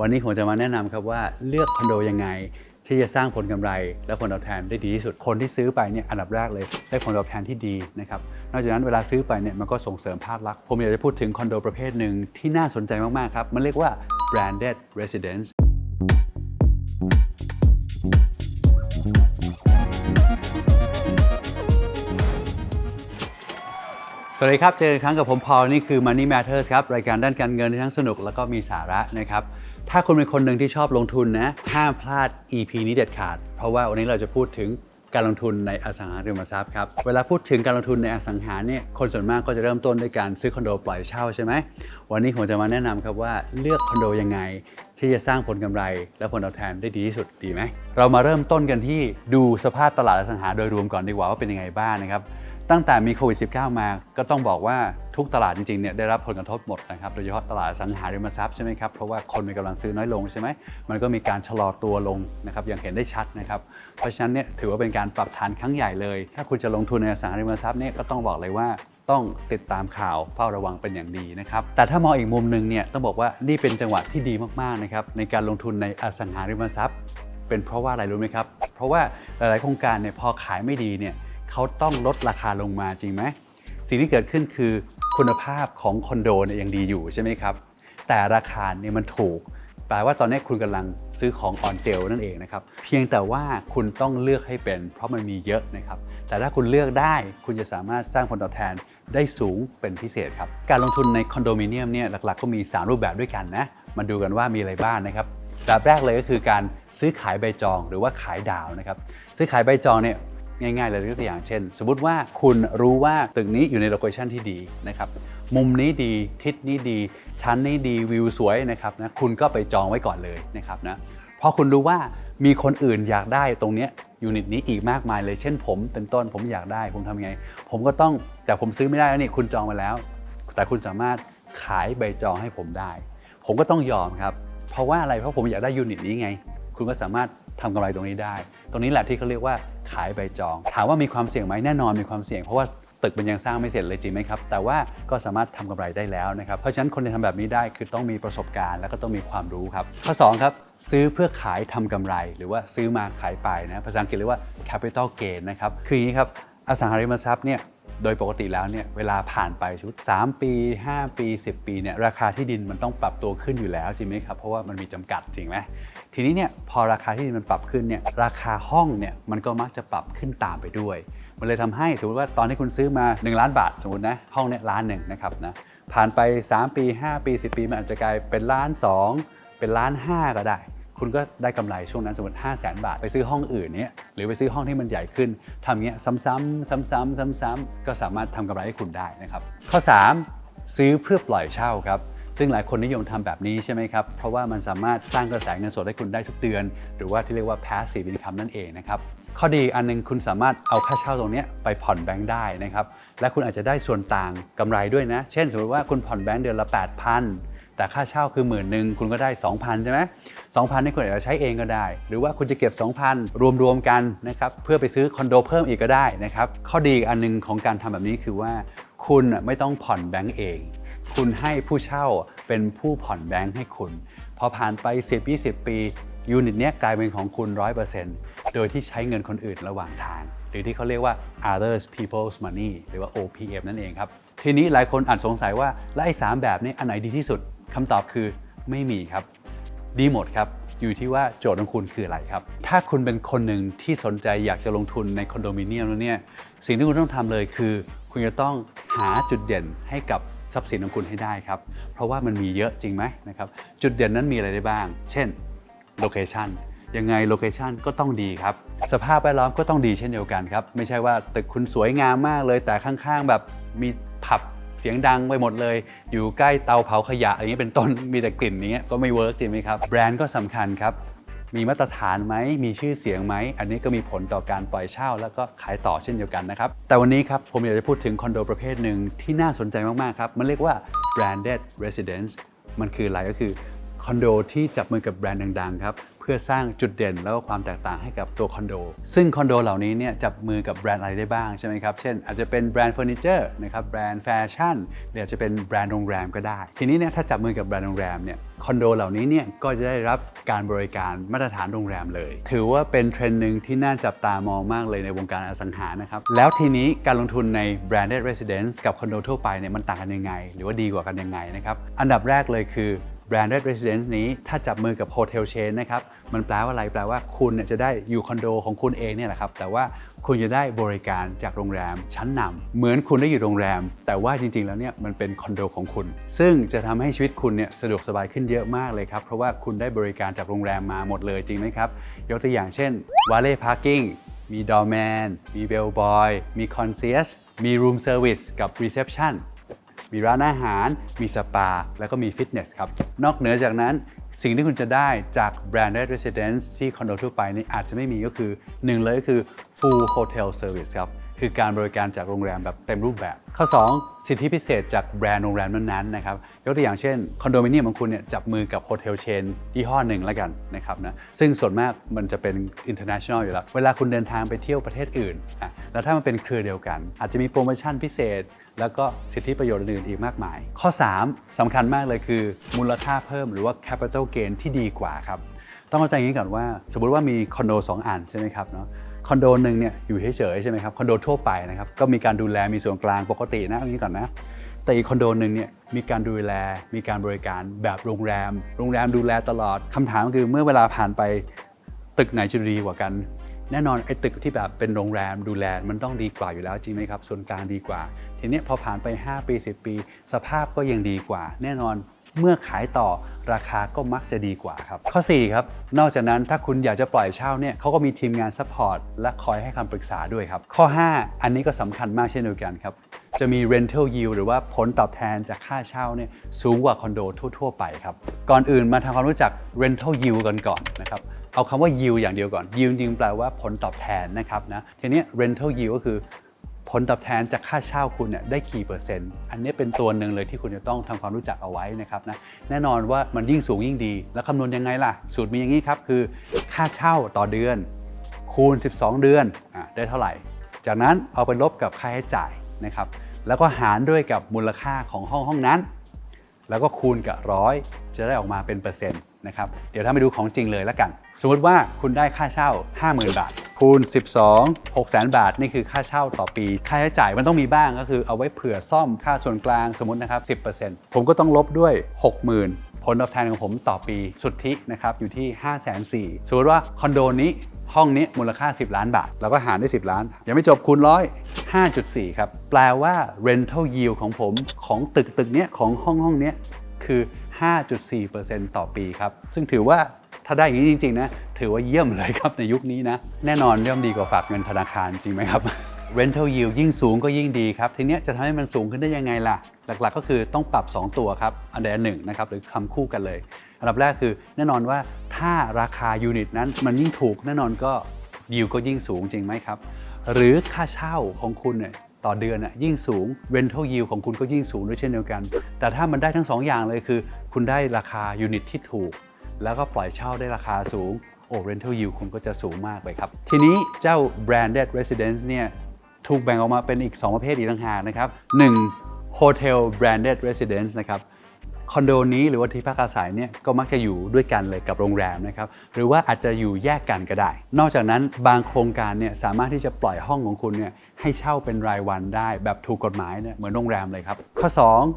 วันนี้ผมจะมาแนะนำครับว่าเลือกคอนโดยังไง ที่จะสร้างผลกำไร และผลตอบแทนได้ดีที่สุดคนที่ซื้อไปเนี่ยอันดับแรกเลยได้ผลตอบแทนที่ดีนะครับนอกจากนั้นเวลาซื้อไปเนี่ยมันก็ส่งเสริมภาพลักษณ์ผมอยากจะพูดถึงคอนโดประเภทหนึ่งที่น่าสนใจมากๆครับมันเรียกว่า branded residence สวัสดีครับ เจอกันครั้งกับผมพอลนี่คือ Money Matters ครับ รายการด้านการเงินที่ทั้งสนุกแล้วก็มีสาระนะครับ ถ้าคุณเป็นคนหนึ่งที่ชอบลงทุนนะห้ามพลาด EP นี้เด็ดขาด เพราะว่าวันนี้เราจะพูดถึงการลงทุนในอสังหาริมทรัพย์ครับ เวลาพูดถึงการลงทุนในอสังหาเนี่ย คนส่วนมากก็จะเริ่มต้นด้วยการซื้อคอนโดปล่อยเช่าใช่ไหม วันนี้ผมจะมาแนะนำครับว่าเลือกคอนโดยังไง ที่จะสร้างผลกำไร และผลตอบแทนได้ดีที่สุดดีไหม เรามาเริ่มต้นกันที่ดูสภาพตลาดอสังหาโดยรวมก่อนดีกว่าว่าเป็นยังไงบ้างนะครับ ตั้งแต่มีโควิด -19 มาก็ต้องบอกว่าทุกตลาดจริงๆเนี่ยได้รับผลกระทบหมดนะครับโดยเฉพาะตลาดสังหาริมทรัพย์ใช่ไหมครับเพราะว่าคนมีกำลังซื้อน้อยลงใช่ไหมมันก็มีการชะลอตัวลงนะครับอย่างเห็นได้ชัดนะครับเพราะฉะนั้นเนี่ยถือว่าเป็นการปรับฐานครั้งใหญ่เลย ถ้าคุณจะลงทุนในสังหาริมทรัพย์เนี่ยก็ต้องบอกเลยว่าต้องติดตามข่าวเฝ้าระวังเป็นอย่างดีนะครับ แต่ถ้ามองอีกมุมหนึ่งเนี่ยต้องบอกว่านี่เป็นจังหวะที่ดีมากๆนะครับในการลงทุนในอสังหาริมทรัพย์ เป็นเพราะว่าอะไรรู้ไหมครับ เพราะว่าหลายๆโครงการเนี่ยพอขายไม่ดีเนี่ย เขาต้องลดราคาลงมาจริงไหมสิ่งที่เกิดขึ้นคือคุณภาพของคอนโดเนี่ยยังดีอยู่ใช่ไหมครับ แต่ราคาเนี่ยมันถูกแปลว่าตอนนี้คุณกำลังซื้อของออนเซลนั่นเองนะครับ เพียงแต่ว่าคุณต้องเลือกให้เป็น เพราะมันมีเยอะนะครับ แต่ถ้าคุณเลือกได้คุณจะสามารถสร้างผลตอบแทนได้สูงเป็นพิเศษครับ การลงทุนในคอนโดมิเนียมเนี่ยหลักๆ ก็มี 3 รูปแบบด้วยกันนะ มาดูกันว่ามีอะไรบ้างนะครับแบบแรกเลยก็คือการซื้อขายใบจองหรือว่าขายดาวนะครับ ซื้อขายใบจองเนี่ย ง่ายๆเลยยกตัวอย่างเช่น สมมติว่าคุณรู้ว่าตึกนี้อยู่ในโลเคชันที่ดีนะครับมุมนี้ดีทิศนี้ดี ชั้นนี้ดีวิวสวยนะครับนะคุณก็ไปจองไว้ก่อนเลยนะครับนะเพราะคุณรู้ว่ามีคนอื่นอยากได้ตรงเนี้ยยูนิตนี้อีกมากมายเลยเช่นผมเป็นต้นผมอยากได้ผมทำยังไง ผมก็ต้องแต่ผมซื้อไม่ได้แล้วนี่คุณจองมาแล้ว แต่คุณสามารถขายใบจองให้ผมได้ ผมก็ต้องยอมครับ เพราะว่าอะไรเพราะผมอยากได้ยูนิตนี้ไง คุณก็สามารถ ทำกำไรตรงนี้ได้ ตรงนี้แหละที่เขาเรียกว่าขายใบจอง ถามว่ามีความเสี่ยงไหมแน่นอนมีความเสี่ยง เพราะว่าตึกมันยังสร้างไม่เสร็จเลยจริงไหมครับ แต่ว่าก็สามารถทำกำไรได้แล้วนะครับ เพราะฉะนั้นคนที่ทำแบบนี้ได้คือต้องมีประสบการณ์ แล้วก็ต้องมีความรู้ครับ ข้อสองครับ ซื้อเพื่อขายทำกำไร หรือว่าซื้อมาขายไปนะ ภาษาอังกฤษเรียกว่า capital gain นะครับ คืออย่างนี้ครับ อสังหาริมทรัพย์เนี่ย โดยปกติแล้วเนี่ยเวลาผ่านไปชุด 3 ปี 5 ปี 10 ปีเนี่ยราคาที่ดินมันต้องปรับตัวขึ้นอยู่แล้วจริงไหมครับเพราะว่ามันมีจำกัดจริงไหมทีนี้เนี่ยพอราคาที่ดินมันปรับขึ้นเนี่ยราคาห้องเนี่ยมันก็มักจะปรับขึ้นตามไปด้วย มันเลยทำให้สมมติว่าตอนที่คุณซื้อมา 1 ล้านบาทสมมตินะห้องเนี่ยล้านหนึ่งนะครับนะผ่านไป 3 ปี 5 ปี 10 ปีมันอาจจะกลายเป็นล้านสองเป็นล้านห้าก็ได้ คุณก็ได้กำไรช่วงนั้นสมมติ 5 0 0 0 0 0 บาท ไปซื้อห้องอื่นเนี่ยหรือไปซื้อห้องที่มันใหญ่ขึ้นทำเงี้ยซ้ำๆซ้ำๆซ้ำๆก็สามารถทำกำไรให้คุณได้นะครับ ข้อ 3 ซื้อเพื่อปล่อยเช่าครับซึ่งหลายคนนิยมทำแบบนี้ใช่ไหมครับ เพราะว่ามันสามารถสร้างกระแสเงินสดให้คุณได้ทุกเดือน หรือว่าที่เรียกว่า passive income นั่นเองนะครับ ข้อดีอันหนึงคุณสามารถเอาค่าเช่าตรงนี้ไปผ่อนแบงค์ได้นะครับ และคุณอาจจะได้ส่วนต่างกำไรด้วยนะ เช่น สมมติว่าคุณผ่อนแบงค์เดือนละ 8,000 แต่ค่าเช่าคือหมื่นหนึ่งคุณก็ได้ 2,000 ใช่ไหม2,000นี่คุณอาจจะใช้เองก็ได้ หรือว่าคุณจะเก็บ 2,000 รวมๆกันนะครับเพื่อไปซื้อคอนโดเพิ่มอีกก็ได้นะครับข้อดีอันหนึงของการทำแบบนี้คือว่า คุณไม่ต้องผ่อนแบงก์เอง คุณให้ผู้เช่าเป็นผู้ผ่อนแบงค์ให้คุณ พอผ่านไป 10-20 ปียูนิตเนี้ยกลายเป็นของคุณ 100%โดยที่ใช้เงินคนอื่นระหว่างทาง หรือที่เขาเรียกว่า others people's money หรือว่า OPM นั่นเองครับ ทีนี้หลายคนอาจสงสัยว่า และไอ้สามแบบนี้อันไหนดีที่สุด คำตอบคือไม่มีครับ ดีหมดครับ อยู่ที่ว่าโจทย์ของคุณคืออะไรครับ ถ้าคุณเป็นคนหนึ่งที่สนใจอยากจะลงทุนในคอนโดมิเนียมแล้วเนี่ย สิ่งที่คุณต้องทำเลยคือ คุณจะต้องหาจุดเด่นให้กับทรัพย์สินของคุณให้ได้ครับ เพราะว่ามันมีเยอะจริงไหมนะครับ จุดเด่นนั้นมีอะไรได้บ้าง เช่นโลเคชันยังไงโลเคชันก็ต้องดีครับ สภาพแวดล้อมก็ต้องดีเช่นเดียวกันครับ ไม่ใช่ว่าตึกคุณสวยงามมากเลยแต่ข้างๆแบบมีผับ สียงดังไปหมดเลย อยู่ใกล้เตาเผาขยะอย่างนี้เป็นต้นมีแต่กลิ่นอย่างเงี้ก็ไม่เวิร์กจริงไหมครับแบรนด์ก็สำคัญครับมีมาตรฐานไหม มีชื่อเสียงไหม อันนี้ก็มีผลต่อการปล่อยเช่า แล้วก็ขายต่อเช่นเดียวกันนะครับ แต่วันนี้ครับ ผมอยากจะพูดถึงคอนโดประเภทหนึ่งที่น่าสนใจมาก ๆ ครับ มันเรียกว่า branded residence มันคืออะไรก็คือคอนโดที่จับมือกับแบรนด์ดัง ๆ ครับ พื่อสร้างจุดเด่นแล้วก็ความแตกต่างให้กับตัวคอนโด ซึ่งคอนโดเหล่านี้เนี่ยจับมือกับแบรนด์อะไรได้บ้างใช่ไหมครับ เช่นอาจจะเป็นแบรนด์เฟอร์นิเจอร์นะครับแบรนด์แฟชั่นหรืออาจจะเป็นแบรนด์โรงแรมก็ได้ ทีนี้เนี่ยถ้าจับมือกับแบรนด์โรงแรมเนี่ยคอนโดเหล่านี้เนี่ยก็จะได้รับการบริการมาตรฐานโรงแรมเลย ถือว่าเป็นเทรนด์หนึ่งที่น่าจับตามองมากเลยในวงการอสังหานะครับ แล้วทีนี้การลงทุนใน branded residence กับคอนโดทั่วไปเนี่ยมันต่างกันยังไง หรือว่าดีกว่ากันยังไงนะครับ อันดับแรกเลยคือ branded residence นี้ถ้าจับมือกับ hotel chain นะครับ มันแปลว่าอะไร แปลว่าคุณจะได้อยู่คอนโดของคุณเองเนี่ยแหละครับ แต่ว่าคุณจะได้บริการจากโรงแรมชั้นนำเหมือนคุณได้อยู่โรงแรม แต่ว่าจริงๆแล้วเนี่ยมันเป็นคอนโดของคุณ ซึ่งจะทำให้ชีวิตคุณเนี่ยสะดวกสบายขึ้นเยอะมากเลยครับ เพราะว่าคุณได้บริการจากโรงแรมมาหมดเลยจริงไหมครับ ยกตัวอย่างเช่น valet parking มี doorman มี bellboy มี concierge มี room service กับ reception มีร้านอาหาร มีสปา แล้วก็มีฟิตเนสครับ นอกเหนือจากนั้นสิ่งที่คุณจะได้จาก branded residence ที่คอนโดทั่วไปนี่อาจจะไม่มีก็คือหนึ่งเลยก็คือ full hotel service ครับ คือการบริการจากโรงแรมแบบเต็มรูปแบบ ข้อ 2 สิทธิพิเศษจากแบรนด์โรงแรมนั้นๆนะครับยกตัวอย่างเช่นคอนโดมิเนียมของคุณเนี่ยจับมือกับโฮเทลเชนยี่ห้อหนึ่งแล้วกันนะครับนะซึ่งส่วนมากมันจะเป็น international อยู่แล้ว เวลาคุณเดินทางไปเที่ยวประเทศอื่นอะแล้วถ้ามันเป็นเครือเดียวกัน อาจจะมีโปรโมชั่นพิเศษ แล้วก็สิทธิประโยชน์อื่นอีกมากมาย ข้อ 3สำคัญมากเลยคือ มูลค่าเพิ่มหรือว่า capital gain ที่ดีกว่าครับ ต้องเข้าใจอย่างนี้ก่อนว่า สมมติว่ามีคอนโด 2 อันใช่ไหมครับเนาะคอนโดหนึ่งเนี่ยอยู่เฉยๆใช่ไหมครับคอนโดทั่วไปนะครับก็มีการดูแลมีส่วนกลางปกตินะเอางี้ก่อนนะแต่อีกคอนโดหนึ่งเนี่ยมีการดูแลมีการบริการแบบโรงแรม โรงแรมดูแลตลอดคำถามคือเมื่อเวลาผ่านไปตึกไหนจะดีกว่ากัน แน่นอนไอ้ตึกที่แบบเป็นโรงแรมดูแลมันต้องดีกว่าอยู่แล้วจริงไหมครับส่วนกลางดีกว่า ทีนี้พอผ่านไป 5 ปี 10 ปี สภาพก็ยังดีกว่า แน่นอนเมื่อขายต่อราคาก็มักจะดีกว่าครับ ข้อ 4 ครับ นอกจากนั้นถ้าคุณอยากจะปล่อยเช่าเนี่ยเขาก็มีทีมงานซัพพอร์ตและคอยให้คำปรึกษาด้วยครับ ข้อ 5 อันนี้ก็สำคัญมากเช่นเดียวกันครับ จะมี rental yield หรือว่าผลตอบแทนจากค่าเช่าเนี่ยสูงกว่าคอนโดทั่ว ๆ ไปครับ ก่อนอื่นมาทำความรู้จัก rental yield กันก่อนนะครับเอาคำว่า yield อย่างเดียวก่อน yield จริงแปลว่าผลตอบแทนนะครับนะทีนี้ rental yield ก็คือ ผลตอบแทนจากค่าเช่าคุณเนี่ยได้กี่เปอร์เซ็นต์ อันนี้เป็นตัวหนึ่งเลยที่คุณจะต้องทำความรู้จักเอาไว้นะครับนะ แน่นอนว่ามันยิ่งสูงยิ่งดี แล้วคำนวณยังไงล่ะ สูตรมีอย่างนี้ครับ คือค่าเช่าต่อเดือน คูณ 12 เดือนอะได้เท่าไหร่ จากนั้นเอาไปลบกับค่าใช้จ่ายนะครับ แล้วก็หารด้วยกับมูลค่าของห้องห้องนั้น แล้วก็คูณกับร้อยจะได้ออกมาเป็นเปอร์เซ็นต์ นะครับ เดี๋ยวถ้าไปดูของจริงเลยแล้วกัน สมมติว่าคุณได้ค่าเช่า 50,000 บาท คูณ 12 600,000บาท นี่คือค่าเช่าต่อปี ค่าใช้จ่ายมันต้องมีบ้างก็คือเอาไว้เผื่อซ่อมค่าส่วนกลางสมมตินะครับ 10%ผมก็ต้องลบด้วย 60,000 ผลตอบแทนของผมต่อปีสุทธินะครับอยู่ที่ 5 4 0 0 0สมมติว่าคอนโดนี้ห้องนี้มูลค่า 10 ล้านบาท เราก็หารด้วย 10 ล้าน ยังไม่จบคูณร้อย5.4 ครับ แปลว่า rental yield ของผมของตึกตึกเนี้ยของห้องห้องเนี้ยคือ 5.4%ต่อปีครับ ซึ่งถือว่าถ้าได้อย่างนี้จริงๆนะ ถือว่าเยี่ยมเลยครับในยุคนี้นะ แน่นอนย่อมดีกว่าฝากเงินธนาคารจริงไหมครับ rental yield ยิ่งสูงก็ยิ่งดีครับ ทีนี้จะทำให้มันสูงขึ้นได้ยังไงล่ะ หลักๆก็คือต้องปรับ 2 ตัวครับ อันใดอันหนึ่งนะครับ หรือคำคู่กันเลย อันดับแรกคือแน่นอนว่าถ้าราคายูนิตนั้นมันยิ่งถูกแน่นอนก็ yield ก็ยิ่งสูงจริงไหมครับ หรือค่าเช่าของคุณเนี่ย ต่อเดือนน่ะยิ่งสูง rental yield ของคุณก็ยิ่งสูงด้วยเช่นเดียวกัน แต่ถ้ามันได้ทั้งสองอย่างเลยคือ คุณได้ราคายูนิตที่ถูก แล้วก็ปล่อยเช่าได้ราคาสูงโอ้ rental yield คุณก็จะสูงมากเลยครับ ทีนี้เจ้า branded residence เนี่ยถูกแบ่งออกมาเป็นอีก 2 ประเภทอีกต่างหากนะครับ 1 hotel branded residence นะครับ คอนโดนี้หรือว่าที่พักอาศัยเนี่ยก็มักจะอยู่ด้วยกันเลยกับโรงแรมนะครับหรือว่าอาจจะอยู่แยกกันก็ได้ นอกจากนั้นบางโครงการเนี่ยสามารถที่จะปล่อยห้องของคุณเนี่ยให้เช่าเป็นรายวันได้ แบบถูกกฎหมายเนี่ยเหมือนโรงแรมเลยครับ ข้อ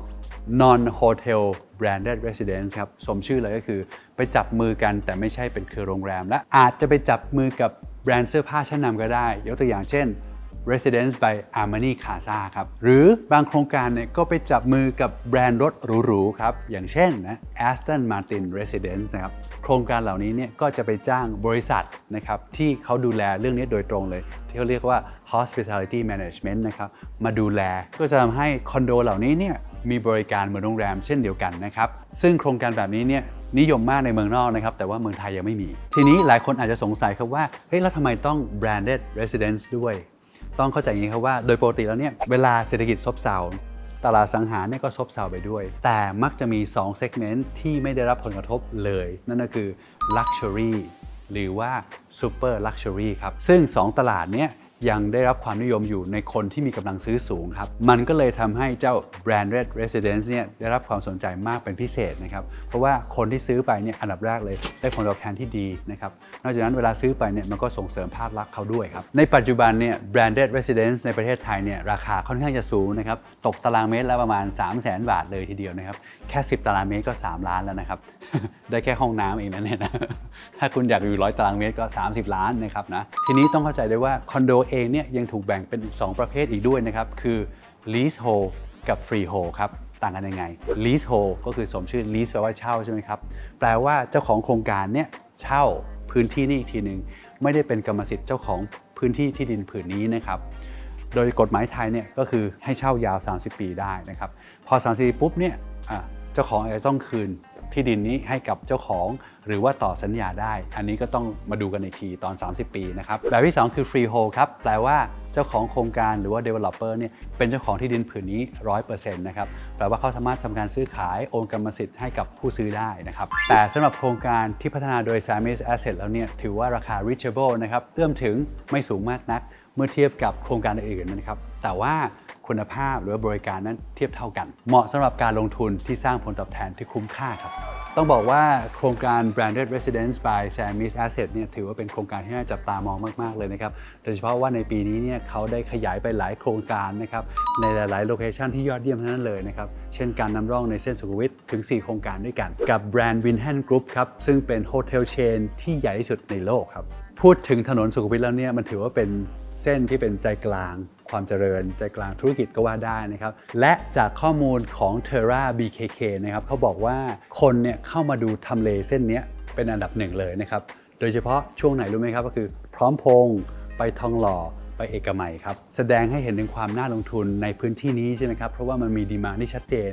2 non hotel branded residence ครับสมชื่อเลยก็คือไปจับมือกันแต่ไม่ใช่เป็นเครือโรงแรม และอาจจะไปจับมือกับแบรนด์เสื้อผ้าชั้นนำก็ได้ ยกตัวอย่างเช่น Residence by Armani Casa ครับ หรือบางโครงการเนี่ยก็ไปจับมือกับแบรนด์รถหรูๆครับ อย่างเช่นนะ Aston Martin Residence นะครับ โครงการเหล่านี้เนี่ยก็จะไปจ้างบริษัทนะครับที่เขาดูแลเรื่องนี้โดยตรงเลย ที่เขาเรียกว่า hospitality management นะครับมาดูแลก็จะทำให้คอนโดเหล่านี้เนี่ยมีบริการเหมือนโรงแรมเช่นเดียวกันนะครับซึ่งโครงการแบบนี้เนี่ยนิยมมากในเมืองนอกนะครับแต่ว่าเมืองไทยยังไม่มี ทีนี้หลายคนอาจจะสงสัยครับว่าเฮ้ยแล้วทำไมต้อง branded residence ด้วย ต้องเข้าใจอย่างนี้ครับว่าโดยปกติแล้วเนี่ยเวลาเศรษฐกิจซบเซาตลาดสังหารเนี่ยก็ซบเซาไปด้วย แต่มักจะมี2 segment ที่ไม่ได้รับผลกระทบเลย นั่นก็คือ luxury หรือว่า super luxury ครับ ซึ่ง 2 ตลาดเนี้ยยังได้รับความนิยมอยู่ในคนที่มีกำลังซื้อสูงครับ มันก็เลยทำให้เจ้า branded residence เนี่ยได้รับความสนใจมากเป็นพิเศษนะครับ เพราะว่าคนที่ซื้อไปเนี่ยอันดับแรกเลยได้ผลตอบแทนที่ดีนะครับ นอกจากนั้นเวลาซื้อไปเนี่ยมันก็ส่งเสริมภาพลักษณ์เขาด้วยครับ ในปัจจุบันเนี่ย branded residence ในประเทศไทยเนี่ยราคาค่อนข้างจะสูงนะครับ ตกตารางเมตรละประมาณ 3 0 0 0 0 0บาทเลยทีเดียวนะครับ แค่ 10 ตารางเมตรก็ 3 ล้านแล้วนะครับ ได้แค่ห้องน้ำเองนะเนี่ยนะ ถ้าคุณอยากอยู่ร้อยตารางเมตรก็30 ล้านนะครับนะทีนี้ต้องเข้าใจด้วยว่าคอนโดเองเนี่ยยังถูกแบ่งเป็น 2 ประเภทอีกด้วยนะครับคือ leasehold กับ freehold ครับต่างกันยังไง leasehold ก็คือสมชื่อ lease แปลว่าเช่าใช่ไหมครับแปลว่าเจ้าของโครงการเนี่ยเช่าพื้นที่นี่อีกทีหนึ่งไม่ได้เป็นกรรมสิทธิ์เจ้าของพื้นที่ที่ดินผืนนี้นะครับโดยกฎหมายไทยเนี่ยก็คือให้เช่ายาว 30 ปีได้นะครับพอ 30 ปีปุ๊บเนี่ยเจ้าของอาจจะต้องคืนที่ดินนี้ให้กับเจ้าของ หรือว่าต่อสัญญาได้ อันนี้ก็ต้องมาดูกันอีกทีตอน 30 ปีนะครับแบบที่ 2 คือ freehold ครับแปลว่าเจ้าของโครงการหรือว่า developer เนี่ยเป็นเจ้าของที่ดินผืนนี้ 100%นะครับแปลว่าเขาสามารถทำการซื้อขายโอนกรรมสิทธิ์ให้กับผู้ซื้อได้นะครับแต่สำหรับโครงการที่พัฒนาโดย Siamese Asset แล้วเนี่ยถือว่าราคา reachable นะครับเอื้อมถึงไม่สูงมากนัก เมื่อเทียบกับโครงการอื่นๆนะครับแต่ว่าคุณภาพหรือว่าบริการนั้นเทียบเท่ากัน เหมาะสำหรับการลงทุนที่สร้างผลตอบแทนที่คุ้มค่าครับ ต้องบอกว่าโครงการ Branded Residence by Samis Asset เนี่ยถือว่าเป็นโครงการที่น่าจับตามองมาก ๆ เลยนะครับ โดยเฉพาะว่าในปีนี้เนี่ยเขาได้ขยายไปหลายโครงการนะครับ ในหลาย ๆ โลเคชันที่ยอดเยี่ยมทั้งนั้นเลยนะครับ เช่นการนำร่องในเส้นสุขุมวิทถึง 4 โครงการด้วยกัน กับแบรนด์ Winhan Group ครับ ซึ่งเป็นโฮเทลเชนที่ใหญ่ที่สุดในโลกครับ พูดถึงถนนสุขุมวิทแล้วเนี่ยมันถือว่าเป็น ส้นที่เป็นใจกลางความเจริญใจกลางธุรกิจก็ว่าได้นะครับ และจากข้อมูลของ Terra BKK นะครับเขาบอกว่าคนเนี่ยเข้ามาดูทำเลเส้นนี้เป็นอันดับหนึ่งเลยนะครับ โดยเฉพาะช่วงไหนรู้ไหมครับ ก็คือพร้อมพงไปทองหล่อไปเอกมัยครับ แสดงให้เห็นถึงความน่าลงทุนในพื้นที่นี้ใช่ไหมครับ เพราะว่ามันมีดีมาที่ชัดเจน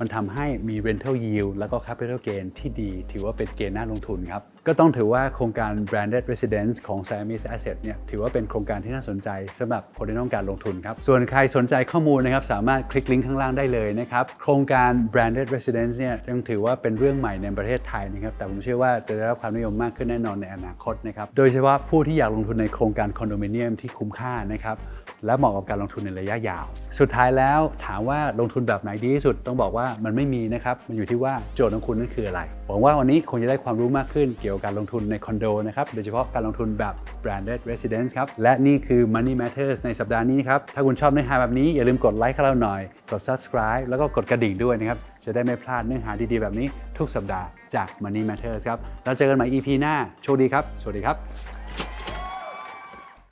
มันทำให้มี rental yield แล้วก็ capital gain ที่ดี ถือว่าเป็นเกณฑ์น่าลงทุนครับ ก็ต้องถือว่าโครงการ branded residence ของ Siamese Asset เนี่ยถือว่าเป็นโครงการที่น่าสนใจสำหรับคนที่ต้องการลงทุนครับ ส่วนใครสนใจข้อมูลนะครับสามารถคลิกลิงก์ข้างล่างได้เลยนะครับ โครงการ branded residence เนี่ยยังถือว่าเป็นเรื่องใหม่ในประเทศไทยนะครับ แต่ผมเชื่อว่าจะได้รับความนิยมมากขึ้นแน่นอนในอนาคตนะครับ โดยเฉพาะผู้ที่อยากลงทุนในโครงการคอนโดมิเนียมที่คุ้มค่านะครับและเหมาะกับการลงทุนในระยะยาว สุดท้ายแล้วถามว่าลงทุนแบบไหนดีที่สุดต้องบอกว่ามันไม่มีนะครับมันอยู่ที่ว่าโจทย์ของคุณนั่นคืออะไรหวังว่าวันนี้คงจะได้ความรู้มากขึ้นเกี่ยวกับการลงทุนในคอนโดนะครับ โดยเฉพาะการลงทุนแบบ branded residence ครับ และนี่คือ Money Matters ในสัปดาห์นี้ครับ ถ้าคุณชอบเนื้อหาแบบนี้อย่าลืมกดไลค์ให้เราหน่อย กด subscribe แล้วก็กดกระดิ่งด้วยนะครับ จะได้ไม่พลาดเนื้อหาดีๆ แบบนี้ทุกสัปดาห์จาก Money Matters ครับ แล้วเจอกันใหม่ EP หน้า โชคดีครับ สวัสดีครับ